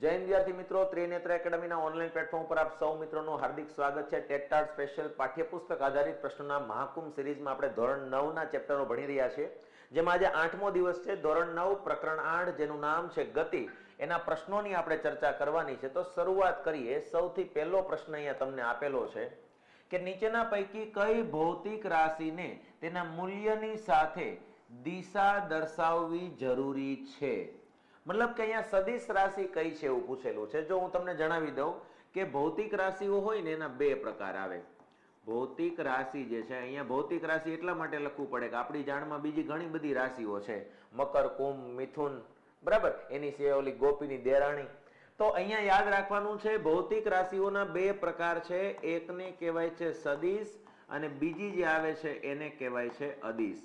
જય વિદ્યાર્થી મિત્રો, ત્રિનેત્ર એકેડમીના ઓનલાઈન પ્લેટફોર્મ પર આપ સૌ મિત્રોનું હાર્દિક સ્વાગત છે. ટેટાર્ટ સ્પેશિયલ પાઠ્યપુસ્તક આધારિત પ્રશ્નોના મહાકુંભ સિરીઝમાં આપણે ધોરણ નવના ચેપ્ટરો ભણી રહ્યા છીએ, જેમાં આજે આઠમો દિવસ છે. ધોરણ નવ પ્રકરણ આઠ, જેનું નામ છે ગતિ. એના પ્રશ્નોની આપણે ચર્ચા કરવાની છે. તો શરૂઆત કરીએ. સૌથી પહેલો પ્રશ્ન અહીંયા તમને આપેલો છે કે નીચેના પૈકી કઈ ભૌતિક રાશિને તેના મૂલ્યની સાથે દિશા દર્શાવવી જરૂરી છે? મતલબ કે અહીંયા સદિશ રાશિ કઈ છે એવું પૂછેલું છે? જો હું તમને જણાવી દઉં કે ભૌતિક રાશિઓ હોય ને એના બે પ્રકાર આવે. ભૌતિક રાશિ જે છે, અહીંયા ભૌતિક રાશિ એટલા માટે લખવું પડે કે આપણી જાણમાં બીજી ઘણી બધી રાશિઓ છે. મકર, કુંભ, મિથુન, બરાબર? એની સિવાય ઓલી ગોપીની દેરાણી. તો અહીંયા યાદ રાખવાનું છે, ભૌતિક રાશિઓના બે પ્રકાર છે. એકને કહેવાય છે સદિશ અને બીજી જે આવે છે, એને કહેવાય છે અદિશ.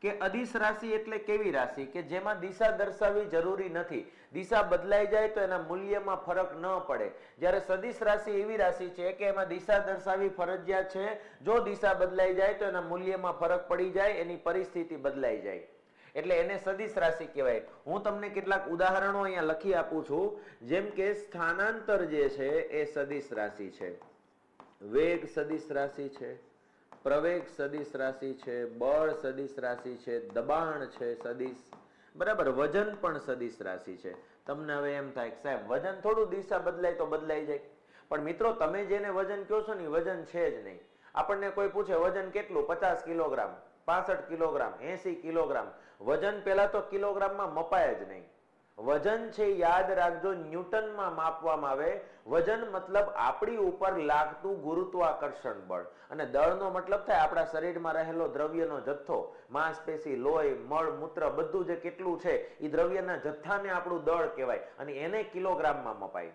કે અદિશ રાશિ એટલે કેવી રાશિ? કે જેમાં દિશા દર્શાવવી જરૂરી નથી. દિશા બદલાઈ જાય તો એના મૂલ્યમાં ફરક ન પડે. જ્યારે સદિશ રાશિ એવી રાશિ છે કે એમાં દિશા દર્શાવવી ફરજિયાત છે, જો દિશા બદલાઈ જાય તો એના મૂલ્યમાં ફરક પડી જાય, એની પરિસ્થિતિ બદલાઈ જાય. એટલે એને સદિશ રાશિ કહેવાય. હું તમને કેટલાક ઉદાહરણો અહીંયા લખી આપું છું. જેમ કે સ્થાનાંતર જે છે એ સદિશ રાશિ છે. વેગ સદિશ રાશિ છે. પ્રવેગ સદિશ રાશિ છે, બળ સદિશ રાશિ છે, દબાણ છે સદિશ, બરાબર, વજન પણ સદિશ રાશિ છે. તમને હવે એમ થાય કે સાહેબ, વજન થોડું દિશા બદલાય તો બદલાઈ જાય. પણ મિત્રો, તમે જેને વજન કહો છો ને વજન છે જ નહીં. આપણને કોઈ પૂછે, વજન કેટલું? પચાસ કિલોગ્રામ, પાસઠ કિલોગ્રામ, એસી કિલોગ્રામ. વજન પેલા તો કિલોગ્રામમાં મપાય જ નહીં. વજન છે, યાદ રાખજો, ન્યૂટનમાં માપવામાં આવે. વજન મતલબ આપણી ઉપર લાગતું ગુરુત્વાકર્ષણ બળ. અને દળનો મતલબ થાય આપણા શરીરમાં રહેલો દ્રવ્યનો જથ્થો. માંસપેશી, લોહી, મળ, મૂત્ર, બધું જે કેટલું છે એ દ્રવ્યના જથ્થાને આપણું દળ કહેવાય. અને એને કિલોગ્રામમાં મપાય.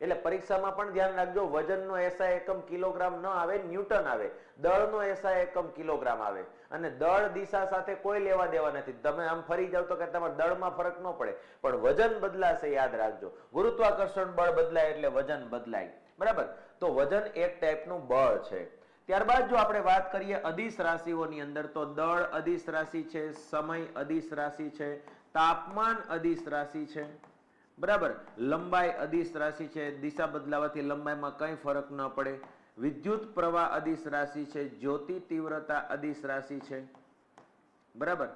એટલે પરીક્ષામાં પણ ધ્યાન રાખજો, વજનનો એસઆઈ એકમ કિલોગ્રામ ન આવે, ન્યૂટન આવે. દળનો એસઆઈ એકમ કિલોગ્રામ આવે. અને દળ દિશા સાથે કોઈ લેવા દેવા નથી. તમે આમ ફરી જાવ તો કે તમારે દળમાં ફરક ન પડે. પણ વજન બદલાશે, યાદ રાખજો. ગુરુત્વાકર્ષણ બળ બદલાય એટલે વજન બદલાય. બરાબર? તો વજન એક ટાઈપનું બળ છે. ત્યારબાદ જો આપણે વાત કરીએ અદિશ રાશિઓની અંદર, તો દળ અદિશ રાશિ છે, સમય અદિશ રાશિ છે, તાપમાન અદિશ રાશિ છે. બરાબર? લંબાઈ અદિશ રાશિ છે. દિશા બદલાવાથી લંબાઈમાં કંઈ ફરક ન પડે. વિદ્યુત પ્રવાહ અદિશ રાશિ છે. જ્યોતિ તીવ્રતા અદિશ રાશિ છે. બરાબર?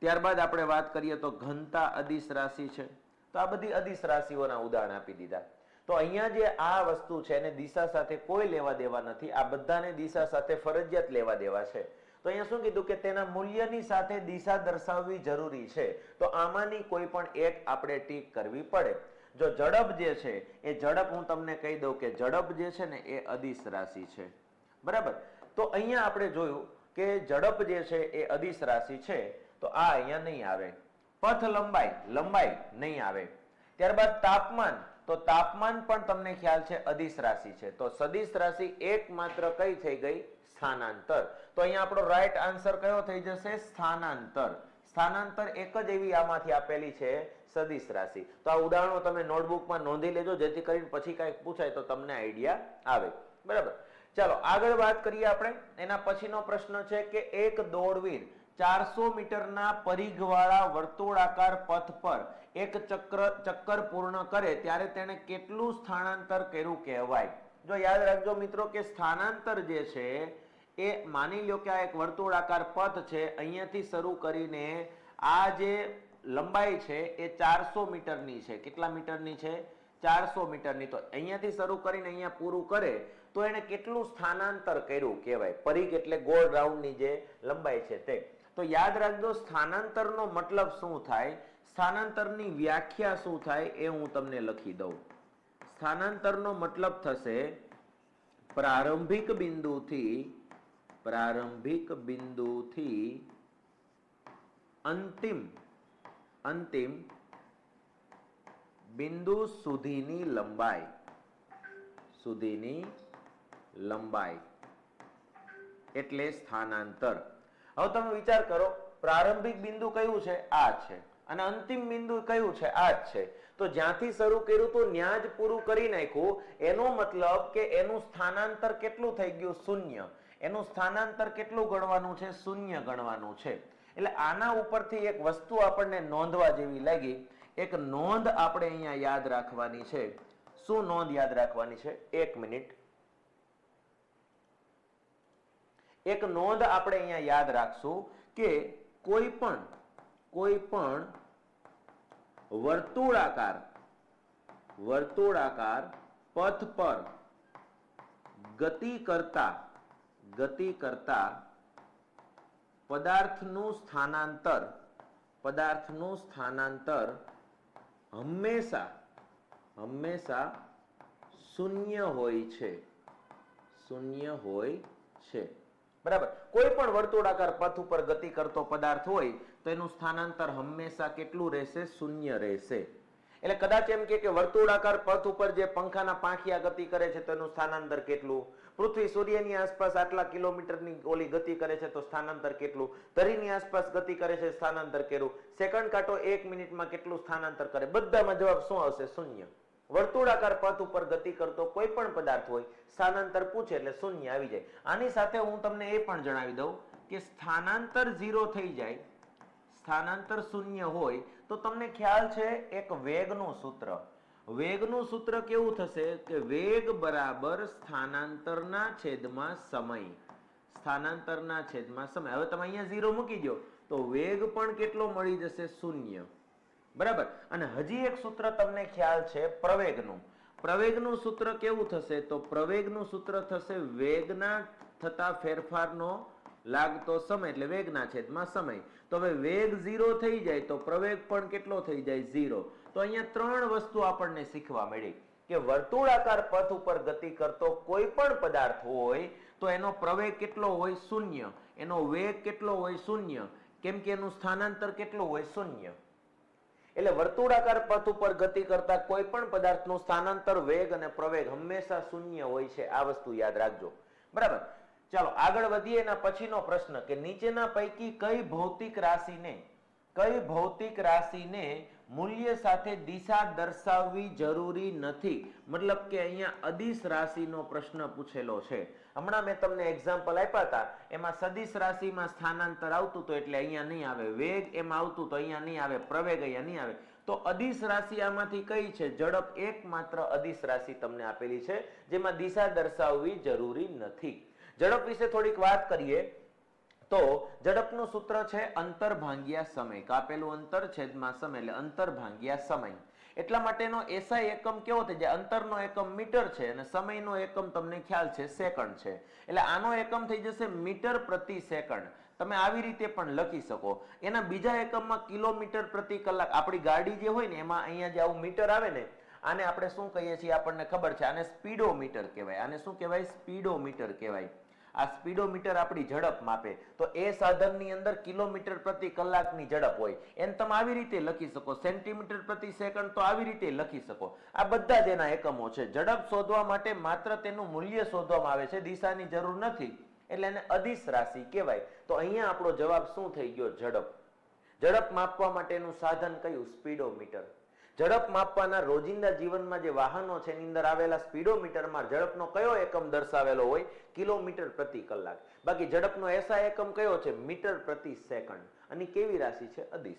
ત્યારબાદ આપણે વાત કરીએ તો ઘનતા અદિશ રાશિ છે. તો આ બધી અદિશ રાશિઓના ઉદાહરણ આપી દીધા. તો અહીંયા જે આ વસ્તુ છે એને દિશા સાથે કોઈ લેવા દેવા નથી. આ બધાને દિશા સાથે ફરજિયાત લેવા દેવા છે. તો અહીંયા શું કીધું કે તેના મૂલ્યની સાથે દિશા દર્શાવવી જરૂરી છે. તો આમાંની કોઈ પણ એક આપણે ટીક કરવી પડે. જો ઝડપ જે છે, એ ઝડપ હું તમને કહી દઉં કે ઝડપ જે છે ને, એ અદિશ રાશિ છે. બરાબર? તો અહીંયા આપણે જોયું કે ઝડપ જે છે, એ અદિશ રાશિ છે. તો આ અહીંયા નહીં આવે. પથ લંબાઈ લંબાઈ નહીં આવે. ત્યારબાદ તાપમાન, તો તાપમાન પણ તમને ખ્યાલ છે અદિશ રાશિ છે. તો સદિશ રાશિ એકમાત્ર કઈ થઈ ગઈ? સ્થાનાંતર. તો અહીંયા આપણો રાઈટ આન્સર કયો થઈ જશે? સ્થાનાંતર. સ્થાનાંતર એક જ એવી આમાંથી આપેલી છે, સદિશ રાશિ. તો આ ઉદાહરણો તમે નોટબુકમાં નોંધી લેજો, જેથી કરીને પછી કાંઈક પૂછાય તો તમને આઈડિયા આવે. બરાબર? ચાલો, આગળ વાત કરીએ આપણે. એના પછીનો પ્રશ્ન છે કે એક દોડવીર ચારસો મીટરના પરિઘવાળા વર્તુળાકાર પથ પર એક ચક્ર, ચક્કર પૂર્ણ કરે, ત્યારે તેને કેટલું સ્થાનાંતર કર્યું કહેવાય? જો યાદ રાખજો મિત્રો કે સ્થાનાંતર જે છે એ માની લો કે આ એક વર્તુળાકાર પથ છે, અહીંયાથી શરૂ કરીને આ જે લંબાઈ છે એ ચારસો મીટરની છે. કેટલા મીટરની છે? ચારસો મીટરની. તો અહીંયાથી શરૂ કરીને અહીંયા પૂરું કરે તો એને કેટલું સ્થાનાંતર કર્યું કહેવાય? પરિઘ એટલે ગોળ રાઉન્ડની જે લંબાઈ છે તે. તો યાદ રાખજો, સ્થાનાંતરનો મતલબ શું થાય? સ્થાનાંતરની વ્યાખ્યા શું થાય એ હું તમને લખી દઉં. સ્થાનાંતરનો મતલબ થશે પ્રારંભિક બિંદુથી પ્રારંભિક બિંદુથી અંતિમ અંતિમ બિંદુ સુધીની લંબાઈ સુધીની લંબાઈ એટલે સ્થાનાંતર. હવે તમે વિચાર કરો, પ્રારંભિક બિંદુ કયું છે? આ છે. અને અંતિમ બિંદુ કયું છે? આ જ છે. તો જ્યાંથી શરૂ કર્યું તો ત્યાં જ પૂરું કરી નાખ્યું. એનો મતલબ કે એનું સ્થાનાંતર કેટલું થઈ ગયું? શૂન્ય. એનું સ્થાનાંતર કેટલું ગણવાનું છે? શૂન્ય ગણવાનું છે. એટલે આના ઉપરથી એક વસ્તુ આપણને નોંધવા જેવી લાગી. એક નોંધ આપણે અહીંયા યાદ રાખવાની છે. શું નોંધ યાદ રાખવાની છે? એક મિનિટ. એક નોંધ આપણે અહીંયા યાદ રાખશું કે કોઈ પણ કોઈ પણ વર્તુળાકાર વર્તુળાકાર પથ પર ગતિ કરતા ગતિ કરતા પદાર્થનું સ્થાનાંતર પદાર્થનું સ્થાનાંતર હંમેશા હંમેશા શૂન્ય હોય છે. શૂન્ય હોય છે. બરાબર. કોઈ પણ વર્તુળાકાર પથ ઉપર ગતિ કરતો પદાર્થ હોય, તો એનું સ્થાનાંતર હંમેશા કેટલું રહેશે? શૂન્ય રહેશે. એટલે કદાચ એમ કે વર્તુળાકાર પથ ઉપર જે પંખાના પાંખિયા ગતિ કરે છે તેનું સ્થાનાંતર કેટલું? પૃથ્વી સૂર્યની આસપાસ આટલા કિલોમીટરની ઓલી ગતિ કરે છે તો સ્થાનાંતર કેટલું? ધરીની આસપાસ ગતિ કરે છે સ્થાનાંતર કેટલું? સેકન્ડ કાંટો એક મિનિટમાં કેટલું સ્થાનાંતર કરે? બધામાં જવાબ શું આવશે? શૂન્ય. વર્તુળાકાર પથ ઉપર ગતિ કરતો કોઈ પણ પદાર્થ હોય, સ્થાનાંતર પૂછે એટલે શૂન્ય આવી જાય. આની સાથે હું તમને એ પણ જણાવી દઉં કે સ્થાનાંતર ઝીરો થઈ જાય સ્થાનાંતર શૂન્ય હોય, તો તમને ખ્યાલ છે એક વેગનું સૂત્ર. વેગનું સૂત્ર કેવું થશે કે વેગ બરાબર સ્થાનાંતરના છેદમાં સમય. સ્થાનાંતરના છેદમાં સમય. હવે તમે અહીંયા ઝીરો મૂકી દો, તો વેગ પણ કેટલો મળી જશે? શૂન્ય. બરાબર? અને હજી એક સૂત્ર તમને ખ્યાલ છે પ્રવેગનું. પ્રવેગનું સૂત્ર કેવું થશે? તો પ્રવેગનું સૂત્ર થશે વેગના થતા ફેરફારનો લાગતો સમય એટલે વેગના છેદમાં સમય. તો હવે વેગ ઝીરો થઈ જાય તો પ્રવેગ પણ કેટલો થઈ જાય? ઝીરો. તો અહીંયા ત્રણ વસ્તુ આપણને શીખવા મળી કે વર્તુળાકાર પથ ઉપર ગતિ કરતો કોઈ પણ પદાર્થ હોય તો એનો પ્રવેગ કેટલો હોય? શૂન્ય. એનો વેગ કેટલો હોય? શૂન્ય. કેમ કે એનું સ્થાનાંતર કેટલું હોય? શૂન્ય. એટલે વર્તુળાકાર પથ ઉપર ગતિ કરતા કોઈ પણ પદાર્થનું સ્થાનાંતર વેગ અને પ્રવેગ હંમેશા શૂન્ય હોય છે. આ વસ્તુ યાદ રાખજો. બરાબર? ચાલો, આગળ વધીએ એના પછીનો પ્રશ્ન કે નીચેના પૈકી કઈ ભૌતિક રાશિને, કઈ ભૌતિક રાશિને મૂલ્ય સાથે દિશા દર્શાવવી જરૂરી નથી? મતલબ કે અહીંયા અદિશ રાશિનો પ્રશ્ન પૂછેલો છે. હમણાં મેં તમને એક્ઝામ્પલ આપ્યા હતા, એમાં સદિશ રાશિમાં સ્થાનાંતર આવતું હતું એટલે અહીંયા નહીં આવે. વેગ એમાં આવતું તો અહીંયા નહીં આવે. પ્રવેગ અહીંયા નહીં આવે. તો અદિશ રાશિ આમાંથી કઈ છે? ઝડપ એકમાત્ર અદિશ રાશિ તમને આપેલી છે, જેમાં દિશા દર્શાવવી જરૂરી નથી. ઝડપ વિશે થોડીક વાત કરીએ તો ઝડપનું સૂત્ર છે અંતર ભાંગ્યા સમય. કાપેલું અંતર છેદમાં સમય એટલે અંતર ભાંગ્યા સમય. એટલા માટેનો એસઆઈ એકમ કેવો થાય? જે અંતરનો એકમ મીટર છે અને સમયનો એકમ તમને ખ્યાલ છે સેકન્ડ છે. એટલે આનો એકમ થઈ જશે મીટર પ્રતિ સેકન્ડ. તમે આવી રીતે પણ લખી શકો. એના બીજા એકમમાં કિલોમીટર પ્રતિ કલાક. આપણી ગાડી જે હોય ને, એમાં અહીંયા જે આવું મીટર આવે ને, આને આપણે શું કહીએ છીએ આપણને ખબર છે? આને સ્પીડોમીટર કહેવાય. આને શું કહેવાય? સ્પીડોમીટર કહેવાય. આ સ્પીડોમીટર આપણી ઝડપ માપે. તો એ સાધનની અંદર કિલોમીટર પ્રતિ કલાકની ઝડપ હોય. એમ તમે આવી રીતે લખી શકો. સેન્ટીમીટર પ્રતિ સેકન્ડ તો આવી રીતે લખી શકો. આ બધા જ એના એકમો છે. ઝડપ શોધવા માટે માત્ર તેનું મૂલ્ય શોધવામાં આવે છે. દિશાની જરૂર નથી. એટલે એને અદિશ રાશિ કહેવાય. તો અહીંયા આપણો જવાબ શું થઈ ગયો? ઝડપ. ઝડપ માપવા માટેનું સાધન કયું? સ્પીડોમીટર. ઝડપ માપવાના રોજિંદા જીવનમાં જે વાહનો છે, એની અંદર આવેલા સ્પીડોમીટરમાં ઝડપનો કયો એકમ દર્શાવેલો હોય, કિલોમીટર પ્રતિ કલાક. બાકી ઝડપનો એસા એકમ કયો છે, મીટર પ્રતિ સેકન્ડ. અને કેવી રાશિ છે, અદિશ.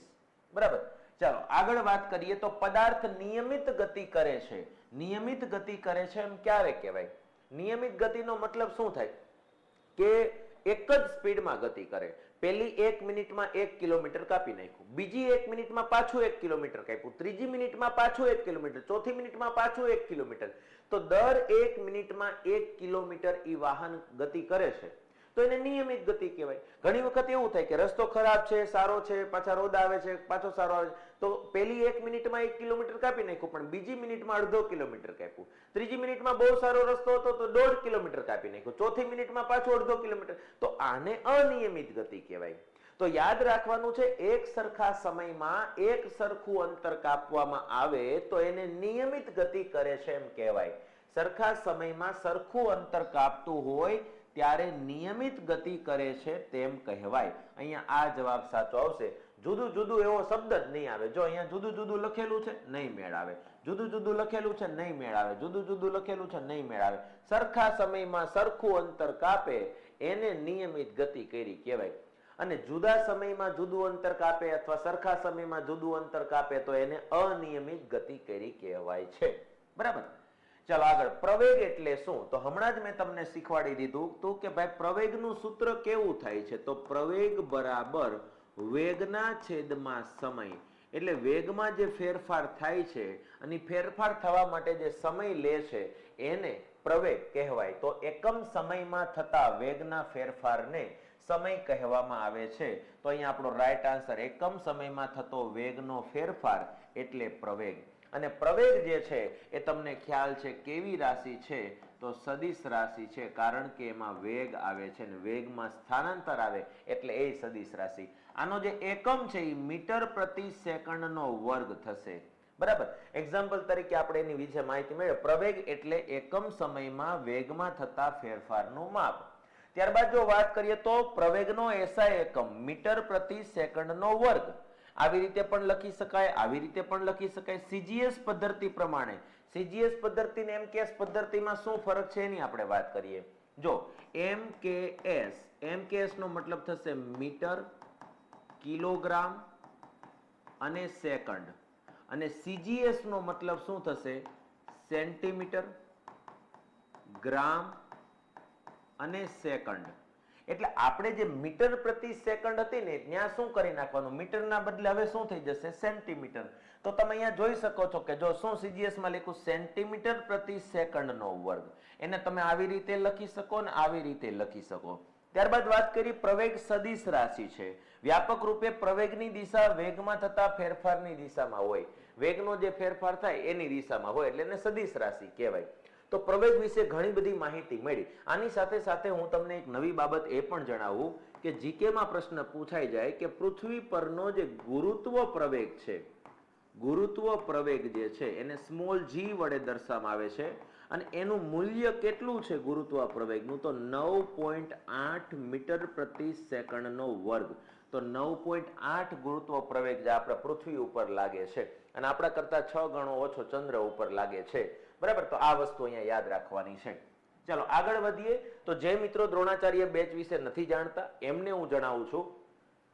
બરાબર? ચાલો, આગળ વાત કરીએ તો પદાર્થ નિયમિત ગતિ કરે છે. નિયમિત ગતિ કરે છે એમ ક્યારે કહેવાય? નિયમિત ગતિનો મતલબ શું થાય? કે એક જ સ્પીડમાં ગતિ કરે. પહેલી એક મિનિટમાં એક કિલોમીટર કાપી નાખ્યું. બીજી એક મિનિટમાં પાછું એક કિલોમીટર કાપ્યું. ત્રીજી મિનિટમાં પાછું એક કિલોમીટર. ચોથી મિનિટમાં પાછું એક કિલોમીટર. તો દર એક મિનિટમાં એક કિલોમીટર ઈ વાહન ગતિ કરે છે. તો એને નિયમિત ગતિ કહેવાય. ઘણી વખત એવું થાય કે રસ્તો ખરાબ છે, સારો છે, પાછા રોડ આવે છે, પાછો સારો આવે છે. તો પહેલી એક મિનિટમાં એક કિલોમીટર કાપી નાખ્યું, પણ બીજી મિનિટમાં અડધો કિલોમીટર કાપ્યું. ત્રીજી મિનિટમાં બહુ સારો રસ્તો હતો તો દોઢ કિલોમીટર કાપી નાખ્યું. ચોથી મિનિટમાં પાછો અડધો કિલોમીટર. તો આને અનિયમિત ગતિ કહેવાય. તો યાદ રાખવાનું છે, એક સરખા સમયમાં એક સરખું અંતર કાપવામાં આવે તો એને નિયમિત ગતિ કરે છે એમ કહેવાય. સરખા સમયમાં સરખું અંતર કાપતું હોય ત્યારે નિયમિત ગતિ કરે છે તેમ કહેવાય. અહીંયા આ જવાબ સાચો આવશે. જુદું જુદું એવો શબ્દ જ નહીં આવે. જો અહીંયા જુદું જુદું લખેલું છે, નહીં મેળ આવે જુદું જુદું લખેલું છે, નહીં મેળ આવે જુદું જુદું લખેલું છે, નહીં મેળ આવે સરખા સમયમાં સરખું અંતર કાપે એને નિયમિત ગતિ કરી કહેવાય. અને જુદા સમયમાં જુદું અંતર કાપે અથવા સરખા સમયમાં જુદું અંતર કાપે તો એને અનિયમિત ગતિ કરી કહેવાય છે. બરાબર? ચાલો આગળ. પ્રવેગ એટલે શું? તો હમણાં જ મેં તમને શીખવાડી દીધું તો કે ભાઈ પ્રવેગનું સૂત્ર કેવું થાય છે? તો પ્રવેગ બરાબર વેગના છેદમાં સમય. એટલે વેગમાં જે ફેરફાર થાય છે અને ફેરફાર થવા માટે જે સમય લે છે, એને પ્રવેગ કહેવાય. તો એકમ સમયમાં થતા વેગના ફેરફારને સમય કહેવામાં આવે છે. તો અહીંયા આપણો રાઈટ આન્સર એકમ સમયમાં થતો વેગનો ફેરફાર એટલે પ્રવેગ. અને પ્રવેગ જે છે એ તમને ખ્યાલ છે કેવી રાશિ છે, તો સદિશ રાશિ છે, કારણ કે એમાં વેગ આવે છે ને વેગમાં સ્થાનાંતર આવે એટલે એ સદિશ રાશિ. આનો જે એકમ છે એ મીટર પ્રતિ સેકન્ડનો વર્ગ થશે. બરાબર? એક્ઝામ્પલ તરીકે આપણે એની વિશે માહિતી મેળવે પ્રવેગ એટલે એકમ સમયમાં વેગમાં થતા ફેરફારનું માપ. ત્યારબાદ જો વાત કરીએ તો પ્રવેગનો એસઆઈ એકમ, મીટર પ્રતિ સેકન્ડનો વર્ગ. આવી રીતે પણ લખી શકાય, આવી રીતે પણ લખી શકાય. સીજીએસ પદ્ધતિ પ્રમાણે સીજીએસ પદ્ધતિ ને એમકેએસ પદ્ધતિમાં શું ફરક છે એની આપણે વાત કરીએ. જો એમકેએસ કે એસ એમ કે એસ નો મતલબ થશે મીટર, કિલોગ્રામ અને સેકન્ડ. અને સીજીએસ નો મતલબ શું થશે? સેન્ટીમીટર, ગ્રામ અને સેકન્ડ. એટલે આપણે જે મીટર પ્રતિ સેકન્ડ હતી ને, ત્યાં શું કરી નાખવાનું? મીટરના બદલે હવે શું થઈ જશે? સેન્ટીમીટર. તો તમે અહીંયા જોઈ શકો છો કે જો શું સીજીએસમાં લખ્યું? સેન્ટીમીટર પ્રતિ સેકન્ડનો વર્ગ. એને તમે આવી રીતે લખી શકો ને આવી રીતે લખી શકો. ત્યારબાદ વાત કરી પ્રવેગ સદિશ રાશિ છે. વ્યાપક રૂપે પ્રવેગની દિશા વેગમાં થતા ફેરફારની દિશામાં હોય. વેગનો જે ફેરફાર થાય એની દિશામાં હોય, એટલે એને સદિશ રાશિ કહેવાય. તો પ્રવેગ વિશે ઘણી બધી માહિતી મળી. આની સાથે સાથે હું તમને એક નવી બાબત એ પણ જણાવું કે જીકેમાં પ્રશ્ન પૂછાઈ જાય કે પૃથ્વી પરનો જે ગુરુત્વ પ્રવેગ છે, ગુરુત્વ પ્રવેગ જે છે, એને સ્મોલ જી વડે દર્શાવવામાં આવે છે અને એનું મૂલ્ય કેટલું છે ગુરુત્વ પ્રવેગનું? તો નવ પોઈન્ટ આઠ મીટર પ્રતિ સેકન્ડનો વર્ગ. તો નવ પોઈન્ટ આઠ ગુરુત્વ પ્રવેગ જે આપણા પૃથ્વી ઉપર લાગે છે અને આપણા કરતાં છ ગણો ઓછો ચંદ્ર ઉપર લાગે છે. બરાબર? તો આ વસ્તુ અહીંયા યાદ રાખવાની છે. ચાલો, આગળ વધીએ. તો જે મિત્રો દ્રોણાચાર્ય બેચ વિશે નથી જાણતા, એમને હું જણાવું છું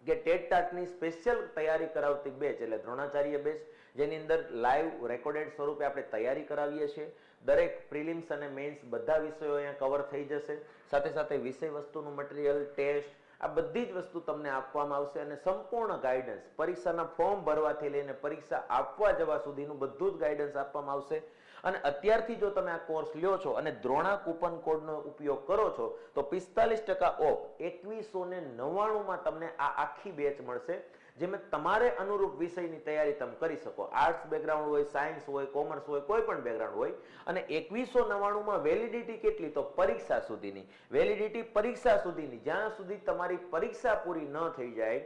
કે ટેટ ટાટની સ્પેશિયલ તૈયારી કરાવતી બેચ, એટલે દ્રોણાચાર્ય બેચ, જેની અંદર લાઈવ રેકોર્ડેડ સ્વરૂપે આપણે તૈયારી કરાવીએ છીએ. દરેક પ્રિલિમ્સ અને મેન્સ બધા વિષયો અહીંયા કવર થઈ જશે. સાથે સાથે વિષય વસ્તુનું મટીરિયલ ટેસ્ટ આ બધી જ વસ્તુ તમને આપવામાં આવશે અને સંપૂર્ણ ગાઈડન્સ પરીક્ષાના ફોર્મ ભરવાથી લઈને પરીક્ષા આપવા જવા સુધીનું બધું જ ગાઈડન્સ આપવામાં આવશે. અને અત્યારથી જો તમે આ કોર્સ લ્યો છો અને દ્રોણા કૂપન કોડનો ઉપયોગ કરો છો, તો પિસ્તાલીસ ટકા ઓફ એકવીસો ને નવ્વાણુંમાં તમને આ આખી બેચ મળશે જેમાં તમારે અનુરૂપ વિષયની તૈયારી તમે કરી શકો. આર્ટ્સ બેકગ્રાઉન્ડ હોય સાયન્સ હોય કોમર્સ હોય, કોઈ પણ બેકગ્રાઉન્ડ હોય, અને એકવીસો નવ્વાણુંમાં વેલિડિટી કેટલી? તો પરીક્ષા સુધીની. વેલિડિટી પરીક્ષા સુધીની. જ્યાં સુધી તમારી પરીક્ષા પૂરી ન થઈ જાય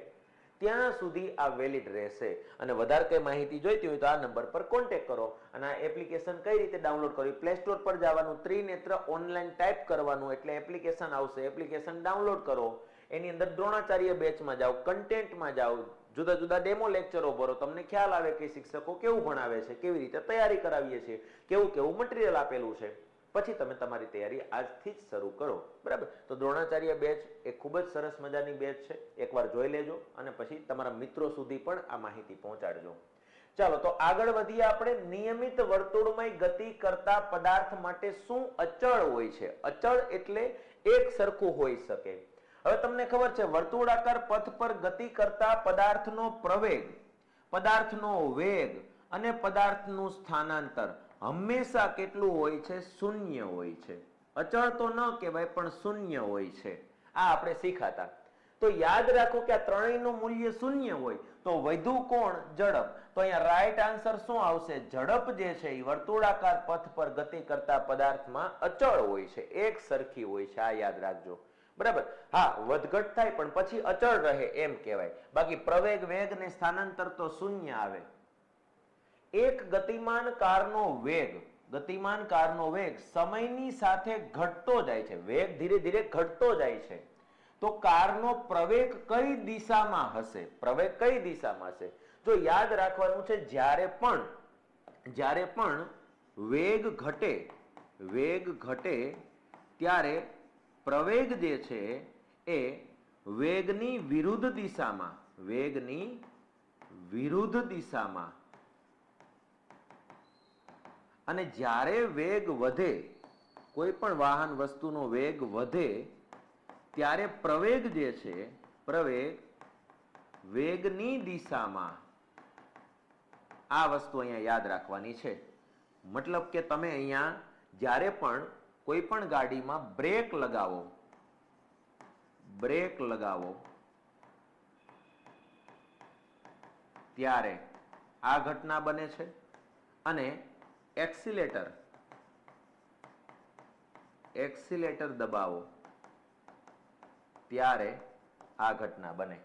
ત્યાં સુધી આ વેલિડ રહેશે. અને વધારે કઈ માહિતી જોઈતી હોય તો આ નંબર પર કોન્ટેક્ટ કરો અને આ એપ્લિકેશન કઈ રીતે ડાઉનલોડ કરવી? પ્લે સ્ટોર પર જવાનું, ત્રિનેત્ર ઓનલાઈન ટાઈપ કરવાનું એટલે એપ્લિકેશન આવશે. એપ્લિકેશન ડાઉનલોડ કરો. એની અંદર દ્રોણાચાર્ય બેચમાં જાઓ કન્ટેન્ટમાં જાઓ, જુદા જુદા ડેમો લેક્ચરો ભરો તમને ખ્યાલ આવે કે શિક્ષકો કેવું ભણાવે છે, કેવી રીતે તૈયારી કરાવીએ છીએ, કેવું કેવું મટીરિયલ આપેલું છે. પછી તમે તમારી તૈયારી આજથી જ શરૂ કરો. બરાબર? તો દ્રોણાચાર્ય બેચ એ ખૂબ જ સરસ મજાની બેચ છે. એકવાર જોઈ લેજો અને પછી તમારા મિત્રો સુધી પણ આ માહિતી પહોંચાડજો. ચાલો, તો આગળ વધીએ આપણે. નિયમિત વર્તુળમય ગતિ કરતા પદાર્થ માટે શું અચળ હોય છે? અચળ એટલે એક સરખું હોઈ શકે. હવે તમને ખબર છે, વર્તુળાકાર પથ પર ગતિ કરતા પદાર્થનો પ્રવેગ, પદાર્થનો વેગ અને પદાર્થનું સ્થાનાંતર. હંમેશા કેટલું હોય છે? શૂન્ય હોય છે. અચળ તો ન કહેવાય, પણ શૂન્ય હોય છે. આ આપણે શીખાતા. તો યાદ રાખો કે આ ત્રણેયનું મૂલ્ય શૂન્ય હોય. તો વધુ કોણ? ઝડપ. તો અહીંયા રાઈટ આન્સર શું આવશે? ઝડપ જે છે એ વર્તુળાકાર પથ પર ગતિ કરતા પદાર્થમાં અચળ હોય છે. એક સરખી હોય છે. આ યાદ રાખજો. બરાબર? હા, વધઘટ થાય, પણ પછી અચળ રહે એમ કહેવાય. બાકી પ્રવેગ વેગ ને સ્થાનાંતર તો શૂન્ય આવે. એક ગતિમાન કારનો વેગ, ગતિમાન કારનો વેગ સમયની સાથે ઘટતો જાય છે, વેગ ધીરે ધીરે ઘટતો જાય છે. તો કારનો પ્રવેગ કઈ દિશામાં હશે? પ્રવેગ કઈ દિશામાં હશે? જો યાદ રાખવાનું છે, જ્યારે પણ જ્યારે પણ વેગ ઘટે વેગ ઘટે, ત્યારે પ્રવેગ જે છે એ વેગની વિરુદ્ધ દિશામાં, વેગની વિરુદ્ધ દિશામાં અને જ્યારે વેગ વધે, કોઈ પણ વાહન વસ્તુનો વેગ વધે, ત્યારે પ્રવેગ જે છે, પ્રવેગ વેગની દિશામાં આ વસ્તુ અહીંયા યાદ રાખવાની છે. મતલબ કે તમે અહીંયા જ્યારે પણ કોઈ પણ ગાડીમાં બ્રેક લગાવો બ્રેક લગાવો, ત્યારે આ ઘટના બને છે અને એક્સિલેટર. એક્સિલેટર દબાવો. ત્યારે આ ઘટના બને.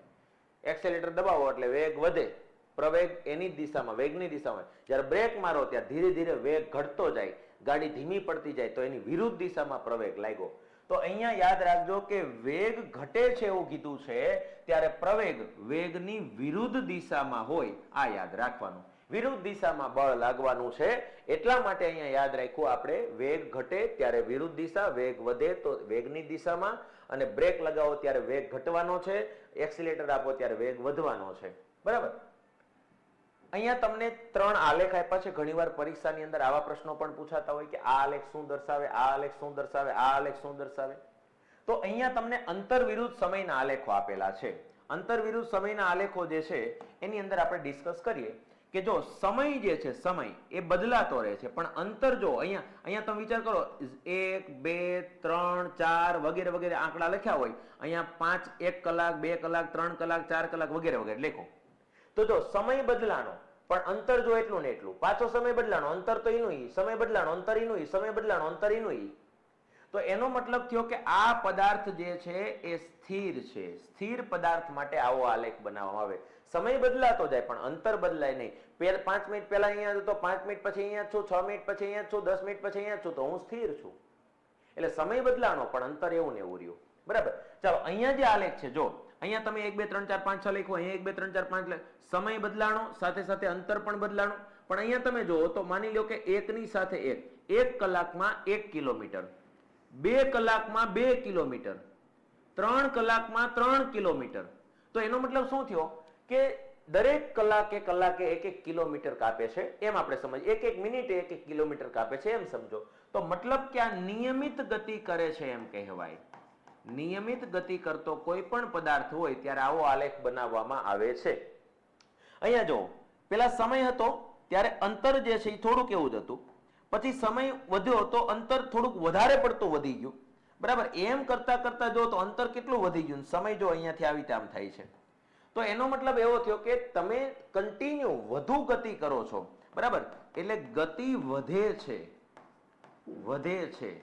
એક્સિલેટર દબાવો એટલે વેગ વધે. પ્રવેગ એની દિશામાં, વેગની દિશામાં. જ્યારે બ્રેક મારો ત્યારે ધીરે ધીરે વેગ ઘટતો જાય, ગાડી ધીમી પડતી જાય, તો એની વિરુદ્ધ દિશામાં પ્રવેગ લાગ્યો. તો અહીંયા યાદ રાખજો કે વેગ ઘટે છે એવું કીધું છે, ત્યારે પ્રવેગ વેગની વિરુદ્ધ દિશામાં હોય, આ યાદ રાખવાનું. વિરુદ્ધ દિશામાં બળ લાગવાનું છે. એટલા માટે અહીંયા યાદ રાખ્યું, આપણે વેગ ઘટે ત્યારે વિરુદ્ધ દિશા, વેગ વધે તો વેગની દિશામાં, અને બ્રેક લગાવો ત્યારે વેગ ઘટવાનો છે, એક્સિલેટર આપો ત્યારે વેગ વધવાનો છે. બરાબર? અહીંયા તમને ત્રણ આલેખ આપ્યા છે. ઘણીવાર પરીક્ષાની અંદર આવા પ્રશ્નો પણ પૂછાતા હોય કે આ આલેખ શું દર્શાવે, આ આલેખ શું દર્શાવે, આ આલેખ શું દર્શાવે. તો અહીંયા તમને અંતર વિરુદ્ધ સમયના આલેખો આપેલા છે. અંતર વિરુદ્ધ સમયના આલેખો જે છે, એની અંદર આપણે ડિસ્કસ કરીએ. કે જો સમય જે છે, સમય, એ બદલાતો રહે છે. પણ અંતર જો અહીંયા અહીંયા તમે વિચાર કરો એક, બે, ત્રણ, ચાર વગેરે વગેરે આંકડા લખ્યા હોય, અહીંયા પાંચ, એક કલાક, બે કલાક, ત્રણ કલાક, ચાર કલાક વગેરે વગેરે લેખો. તો જો સમય બદલાનો પણ અંતર જો એટલું ને એટલું, પાછો સમય બદલાનો અંતર તો એનું સમય બદલાનો અંતર એનું સમય બદલાનો અંતર એનું તો એનો મતલબ થયો કે આ પદાર્થ જે છે એ સ્થિર છે. સ્થિર પદાર્થ માટે આવો આલેખ બનાવવામાં આવે. સમય બદલાતો જાય પણ અંતર બદલાય નહીં. પાંચ મિનિટ પહેલા અહીંયા હતો પાંચ મિનિટ પછી અહીંયા છું, છ મિનિટ પછી અહીંયા છું, દસ મિનિટ પછી અહીંયા છું, તો હું સ્થિર છું. એટલે સમય બદલાનો પણ અંતર એવું ને એવું રહ્યું. બરાબર? ચાલો, અહીંયા જે આલેખ છે, જો, અહીંયા તમે એક, બે, ત્રણ, ચાર, પાંચ, છ લખો, અહીંયા એક, બે, ત્રણ, ચાર, પાંચ સમય બદલાણો, સાથે સાથે અંતર પણ બદલાણો. પણ અહીંયા તમે જુઓ તો માની લો કે એકની સાથે એક. એક કલાકમાં એક કિલોમીટર. બે કલાકમાં બે કિલોમીટર, ત્રણ કલાકમાં ત્રણ કિલોમીટર. તો એનો મતલબ શું થયો? કે દરેક કલાકે કલાકે એક એક કિલોમીટર કાપે છે, એમ આપણે સમજ એક એક મિનિટે એક એક કિલોમીટર કાપે છે, એમ સમજો. તો મતલબ કે આ નિયમિત ગતિ કરે છે એમ કહેવાય. નિયમિત ગતિ કરતો કોઈ પણ પદાર્થ હોય ત્યારે આવો આલેખ બનાવવામાં આવે છે. અહીંયા જો પેલા સમય હતો, ત્યારે અંતર જે છે એ થોડુંક એવું જ હતું. પછી સમય વધ્યો તો અંતર થોડુંક વધારે પડતું વધી ગયું. બરાબર? એમ કરતા કરતા જો તો અંતર કેટલું વધી ગયું? સમય જો અહીંયાથી આવી રીતે આમ થાય છે. તો એનો મતલબ એવો થયો કે તમે કન્ટિન્યુ વધુ ગતિ કરો છો. બરાબર? એટલે ગતિ વધે છે. વધે છે.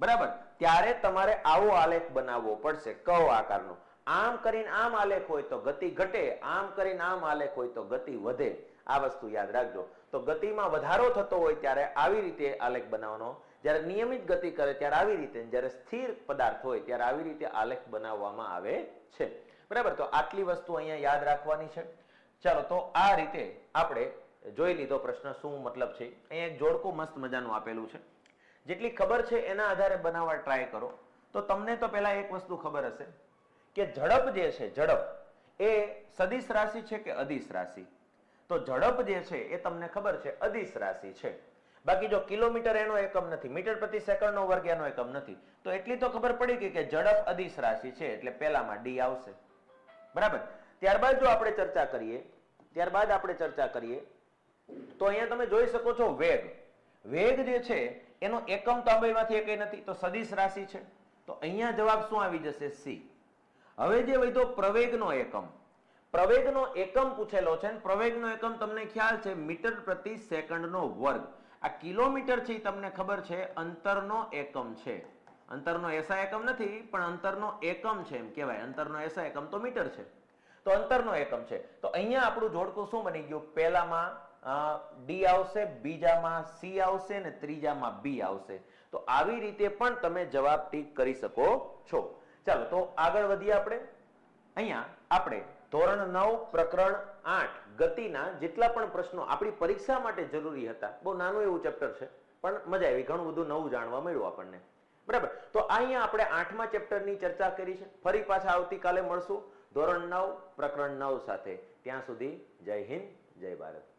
બરાબર? ત્યારે તમારે આવો આલેખ બનાવવો પડશે. કવ આકારનો? આમ કરીને આમ આલેખ હોય તો ગતિ ઘટે. આમ કરીને આમ આલેખ હોય તો ગતિ વધે. આ વસ્તુ યાદ રાખજો. તો ગતિમાં વધારો થતો હોય ત્યારે આવી રીતે આલેખ બનાવવાનો, જ્યારે નિયમિત ગતિ કરે ત્યારે આવી રીતે જ્યારે સ્થિર પદાર્થ હોય ત્યારે આવી રીતે આલેખ બનાવવામાં આવે છે. બરાબર? તો આટલી વસ્તુ અહીંયા યાદ રાખવાની છે. ચાલો, તો આ રીતે આપણે જોઈ લીધો પ્રશ્ન, શું મતલબ છે? અહીંયા એક જોડકું મસ્ત મજાનું આપેલું છે. જેટલી ખબર છે એના આધારે બનાવવા ટ્રાય કરો. તો તમને તો પહેલા એક વસ્તુ ખબર હશે કે ઝડપ જે છે, ઝડપ એ સદિશ રાશિ છે કે અદિશ રાશિ? તો ઝડપ જે છે એ તમને ખબર છે અદિશ રાશિ છે. બાકી જો કિલોમીટર એનો એકમ નથી, મીટર પ્રતિ સેકન્ડનો વર્ગ એનો એકમ નથી, તો એટલી તો ખબર પડી ગઈ કે ઝડપ અદિશ રાશિ છે, એટલે પહેલામાં ડી આવશે. બરાબર? ત્યારબાદ જો આપણે ચર્ચા કરીએ, ત્યારબાદ આપણે ચર્ચા કરીએ, તો અહીંયા તમે જોઈ શકો છો વેગ. વેગ જે છે, એનો એકમ તો આ બેમાંથી નથી, તો સદિશ રાશિ છે. તો અહીંયા જવાબ શું આવી જશે? સી. હવે જે વધ્યો પ્રવેગનો એકમ. પ્રવેગનો એકમ પૂછેલો છે પ્રવેગનો એકમ તમને ખ્યાલ છે મીટર પ્રતિ સેકન્ડનો વર્ગ. આ કિલોમીટર છે તમને ખબર છે અંતરનો એકમ છે. અંતરનો એસા એકમ નથી, પણ અંતરનો એકમ છે એમ કહેવાય. અંતરનો એસા એકમ તો મીટર છે. તો અંતરનો એકમ છે. તો અહીંયા આપણું જોડકું શું બની ગયું? પહેલામાં ડી આવશે, બીજામાં સી આવશે ને ત્રીજામાં બી આવશે. તો આવી રીતે પણ તમે જવાબ ટીક કરી શકો છો. ચાલો, તો આગળ વધીએ આપણે. અહીંયા આપણે ધોરણ નવ, પ્રકરણ આઠ, ગતિના જેટલા પણ પ્રશ્નો આપણી પરીક્ષા માટે જરૂરી હતા, બહુ નાનું એવું ચેપ્ટર છે, પણ મજા આવી, ઘણું બધું નવું જાણવા મળ્યું આપણને. બરાબર? તો અહીંયા આપણે આઠમા ચેપ્ટરની ચર્ચા કરી છે, ફરી પાછા આવતીકાલે મળશું. ધોરણ નવ, પ્રકરણ નવ સાથે. ત્યાં સુધી જય હિન્દ, જય ભારત.